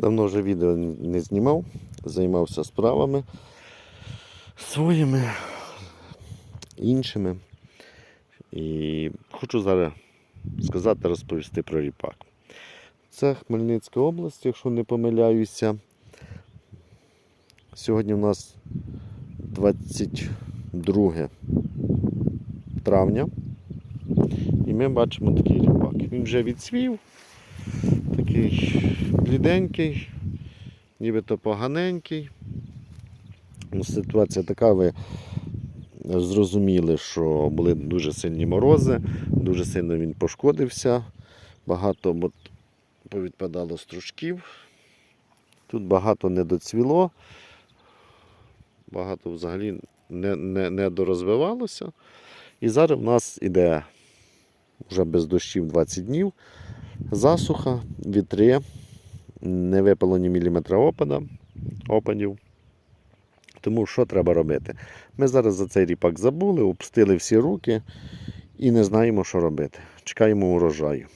Давно вже відео не знімав, займався справами своїми, іншими. І хочу зараз сказати, розповісти про ріпак. Це Хмельницька область, якщо не помиляюся. Сьогодні у нас 22 травня. І ми бачимо такий ріпак. Він вже відсвів, такий бліденький, нібито поганенький. Ну, Ситуація така, ви зрозуміли, що були дуже сильні морози, дуже сильно він пошкодився, багато от, повідпадало стружків. Тут багато недоцвіло, багато взагалі не, не, не дорозвивалося. І зараз в нас іде вже без дощів 20 днів, засуха, вітри, не випало ні міліметра опада, опадів. Тому що треба робити? Ми зараз за цей ріпак забули, опустили всі руки і не знаємо, що робити. Чекаємо урожаю.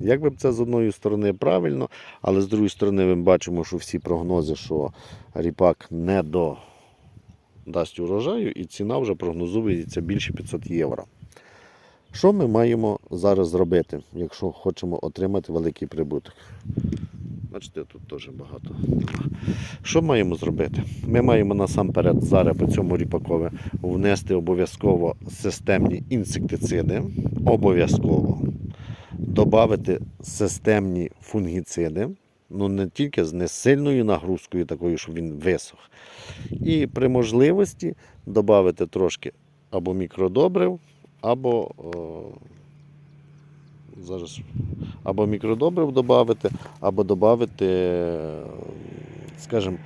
Як би це з одної сторони правильно, але з другої сторони ми бачимо, що всі прогнози, що ріпак не до дасть урожаю, і ціна вже прогнозується більше 500 євро. Що ми маємо зараз зробити, якщо хочемо отримати великий прибуток? Бачите, тут теж багато. Що маємо зробити? Ми маємо насамперед зараз по цьому ріпакові внести обов'язково системні інсектициди. Обов'язково. Добавити системні фунгіциди. Ну не тільки з несильною нагрузкою, такою, щоб він висох. І при можливості додати трошки або мікродобрив, або о, зараз або мікродобрив додати, або додати, скажімо,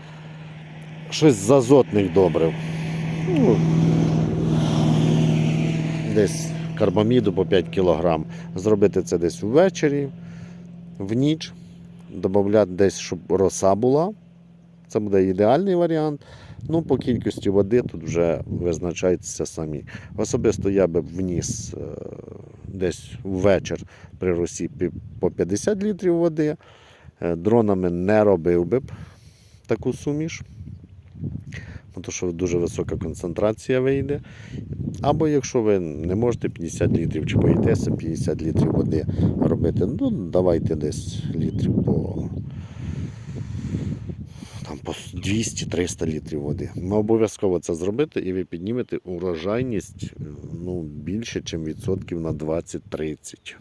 щось з азотних добрив. Ну, десь карбаміду по 5 кг. Зробити це десь ввечері, в ніч, додати десь, щоб роса була. Це буде ідеальний варіант. Ну, по кількості води тут вже визначайтеся самі. Особисто я би вніс е, десь ввечір при росі по 50 літрів води. Е, Дронами не робив би б таку суміш, тому що дуже висока концентрація вийде. Або якщо ви не можете 50 літрів чи боїтеся 50 літрів води робити, ну давайте десь літрів по там по 200-300 літрів води. Ну, обов'язково це зробити, і ви піднімете урожайність е, ну, більше, ніж відсотків на 20-30.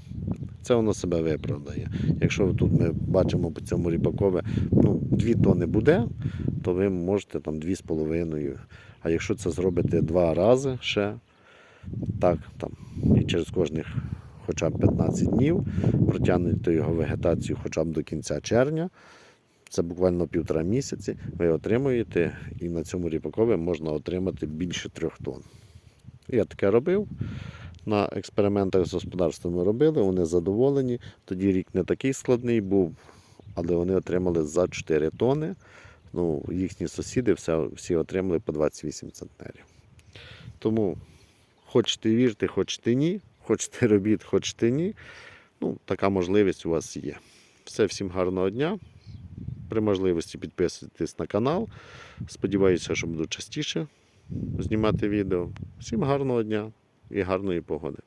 Це воно себе виправдає. Якщо тут ми бачимо по цьому ріпакові, ну, 2 тони буде, то ви можете там 2,5. А якщо це зробите два рази ще, так, там, і через кожних хоча б 15 днів, протягнете його вегетацію хоча б до кінця червня, це буквально півтора місяці, ви отримуєте, і на цьому ріпакові можна отримати більше трьох тонн. Я таке робив. На експериментах з господарствами робили, вони задоволені. Тоді рік не такий складний був, але вони отримали за 4 тонни. Ну, їхні сусіди все, всі отримали по 28 центнерів. Тому хочете вірте, хочете ні, хочете робіть, хочете ні. Ну, така можливість у вас є. Все, всім гарного дня. При можливості підписуйтесь на канал. Сподіваюся, що буду частіше знімати відео. Всім гарного дня і гарної погоди.